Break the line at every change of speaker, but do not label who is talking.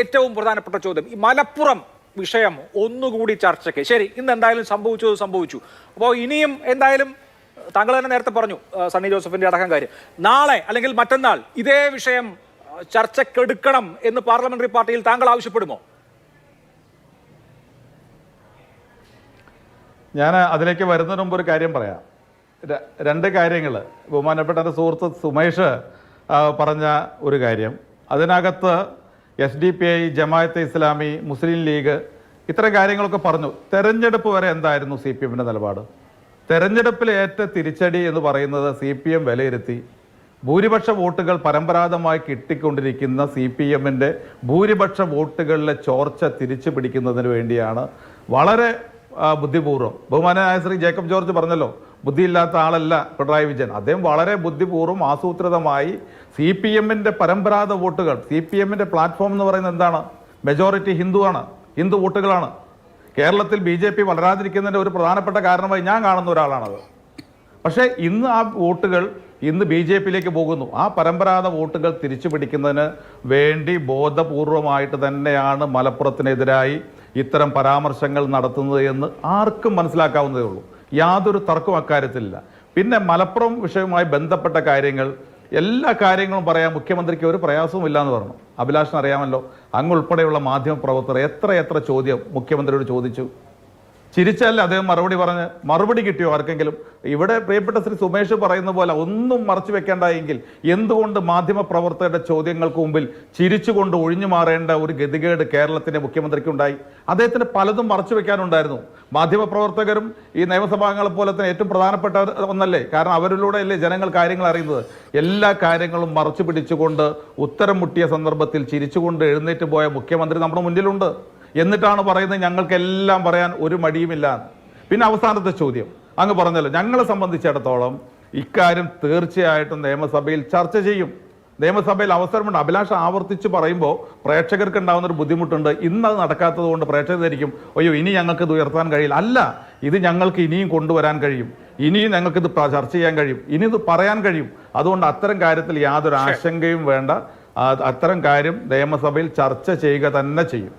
ഏറ്റവും പ്രധാനപ്പെട്ട ചോദ്യം. ഈ മലപ്പുറം വിഷയം ഒന്നുകൂടി ചർച്ചയ്ക്ക്. ശരി ഇന്ന് എന്തായാലും സംഭവിച്ചത് സംഭവിച്ചു. അപ്പോൾ ഇനിയും എന്തായാലും താങ്കൾ തന്നെ നേരത്തെ പറഞ്ഞു സണ്ണി ജോസഫിന്റെ അടക്കം കാര്യം. നാളെ അല്ലെങ്കിൽ മറ്റന്നാൾ ഇതേ വിഷയം ചർച്ചക്കെടുക്കണം എന്ന് പാർലമെന്ററി പാർട്ടിയിൽ താങ്കൾ ആവശ്യപ്പെടുമോ?
ഞാൻ അതിലേക്ക് വരുന്നതിന് മുമ്പ് ഒരു കാര്യം പറയാം. രണ്ട് കാര്യങ്ങൾ. ബഹുമാനപ്പെട്ട എന്റെ സുഹൃത്ത് സുമേഷ് പറഞ്ഞ ഒരു കാര്യം. അതിനകത്ത് S D P I Jamaat e Islami Muslim League ഇത്തരം കാര്യങ്ങളൊക്കെ പറഞ്ഞു. തെരഞ്ഞെടുപ്പ് വരെ എന്തായിരുന്നു സി പി എമ്മിന്റെ നിലപാട്? തെരഞ്ഞെടുപ്പിൽ ഏറ്റ തിരിച്ചടി എന്ന് പറയുന്നത് സി പി എം വിലയിരുത്തി ഭൂരിപക്ഷ വോട്ടുകൾ പരമ്പരാഗതമായി കിട്ടിക്കൊണ്ടിരിക്കുന്ന സി പി എമ്മിന്റെ ഭൂരിപക്ഷ വോട്ടുകളിലെ ചോർച്ച തിരിച്ചു പിടിക്കുന്നതിന് വേണ്ടിയാണ് വളരെ ബുദ്ധിപൂർവം. ബഹുമാനായ ശ്രീ ജേക്കബ് ജോർജ് പറഞ്ഞല്ലോ ബുദ്ധിയില്ലാത്ത ആളല്ല പിണറായി വിജയൻ. അദ്ദേഹം വളരെ ബുദ്ധിപൂർവം ആസൂത്രിതമായി സി പി എമ്മിന്റെ പരമ്പരാഗത വോട്ടുകൾ സി പി എമ്മിന്റെ പ്ലാറ്റ്ഫോം എന്ന് പറയുന്നത് എന്താണ്? മെജോറിറ്റി ഹിന്ദുവാണ് ഹിന്ദു വോട്ടുകളാണ്. കേരളത്തിൽ ബി ജെ പി വളരാതിരിക്കുന്നതിന്റെ ഒരു പ്രധാനപ്പെട്ട കാരണമായി ഞാൻ കാണുന്ന ഒരാളാണത്. പക്ഷേ ഇന്ന് ആ വോട്ടുകൾ ഇന്ന് ബി ജെ പിയിലേക്ക് പോകുന്നു. ആ പരമ്പരാഗത വോട്ടുകൾ തിരിച്ചു പിടിക്കുന്നതിന് വേണ്ടി ബോധപൂർവമായിട്ട് തന്നെയാണ് മലപ്പുറത്തിനെതിരായി ഇത്തരം പരാമർശങ്ങൾ നടത്തുന്നത് എന്ന് ആർക്കും മനസ്സിലാക്കാവുന്നതേ ഉള്ളൂ. യാതൊരു തർക്കവും അക്കാര്യത്തിലില്ല. പിന്നെ മലപ്പുറം വിഷയവുമായി ബന്ധപ്പെട്ട കാര്യങ്ങൾ എല്ലാ കാര്യങ്ങളും പറയാൻ മുഖ്യമന്ത്രിക്ക് ഒരു പ്രയാസവും ഇല്ലാന്ന് പറഞ്ഞു. അഭിലാഷിന് അറിയാമല്ലോ അങ്ങ് ഉൾപ്പെടെയുള്ള മാധ്യമപ്രവർത്തകർ എത്ര എത്ര ചോദ്യം മുഖ്യമന്ത്രിയോട് ചോദിച്ചു. ചിരിച്ചല്ല അദ്ദേഹം മറുപടി പറഞ്ഞ് മറുപടി കിട്ടിയോ ആർക്കെങ്കിലും? ഇവിടെ പ്രിയപ്പെട്ട ശ്രീ സുമേഷ് പറയുന്ന പോലെ ഒന്നും മറച്ചു വെക്കേണ്ടായെങ്കിൽ എന്തുകൊണ്ട് മാധ്യമ പ്രവർത്തകരുടെ ചോദ്യങ്ങൾക്ക് മുമ്പിൽ ചിരിച്ചുകൊണ്ട് ഒഴിഞ്ഞു മാറേണ്ട ഒരു ഗതികേട് കേരളത്തിന്റെ മുഖ്യമന്ത്രിക്ക് ഉണ്ടായി അദ്ദേഹത്തിന് പലതും മറച്ചു വെക്കാനുണ്ടായിരുന്നു. മാധ്യമ പ്രവർത്തകരും ഈ നിയമസഭാംഗങ്ങളെ പോലെ തന്നെ ഏറ്റവും പ്രധാനപ്പെട്ട ഒന്നല്ലേ? കാരണം അവരിലൂടെ അല്ലേ ജനങ്ങൾ കാര്യങ്ങൾ അറിയുന്നത്? എല്ലാ കാര്യങ്ങളും മറച്ചു പിടിച്ചുകൊണ്ട് ഉത്തരം മുട്ടിയ സന്ദർഭത്തിൽ ചിരിച്ചുകൊണ്ട് എഴുന്നേറ്റ് പോയ മുഖ്യമന്ത്രി നമ്മുടെ മുന്നിലുണ്ട്. എന്നിട്ടാണ് പറയുന്നത് ഞങ്ങൾക്കെല്ലാം പറയാൻ ഒരു മടിയുമില്ല. പിന്നെ അവസാനത്തെ ചോദ്യം. അങ്ങ് പറഞ്ഞല്ലോ ഞങ്ങളെ സംബന്ധിച്ചിടത്തോളം ഇക്കാര്യം തീർച്ചയായിട്ടും നിയമസഭയിൽ ചർച്ച ചെയ്യും. നിയമസഭയിൽ അവസരമുണ്ട്. അഭിലാഷ് ആവർത്തിച്ച് പറയുമ്പോൾ പ്രേക്ഷകർക്ക് ഉണ്ടാകുന്ന ഒരു ബുദ്ധിമുട്ടുണ്ട്. ഇന്ന് അത് നടക്കാത്തത് കൊണ്ട് പ്രേക്ഷകർ ധരിക്കും അയ്യോ ഇനി ഞങ്ങൾക്ക് ഇത് ഉയർത്താൻ കഴിയില്ല. അല്ല ഇത് ഞങ്ങൾക്ക് ഇനിയും കൊണ്ടുവരാൻ കഴിയും. ഇനിയും ഞങ്ങൾക്ക് ഇത് ചർച്ച ചെയ്യാൻ കഴിയും. ഇനി ഇത് പറയാൻ കഴിയും. അതുകൊണ്ട് അത്തരം കാര്യത്തിൽ യാതൊരു ആശങ്കയും വേണ്ട. അത്തരം കാര്യം നിയമസഭയിൽ ചർച്ച ചെയ്യുക തന്നെ ചെയ്യും.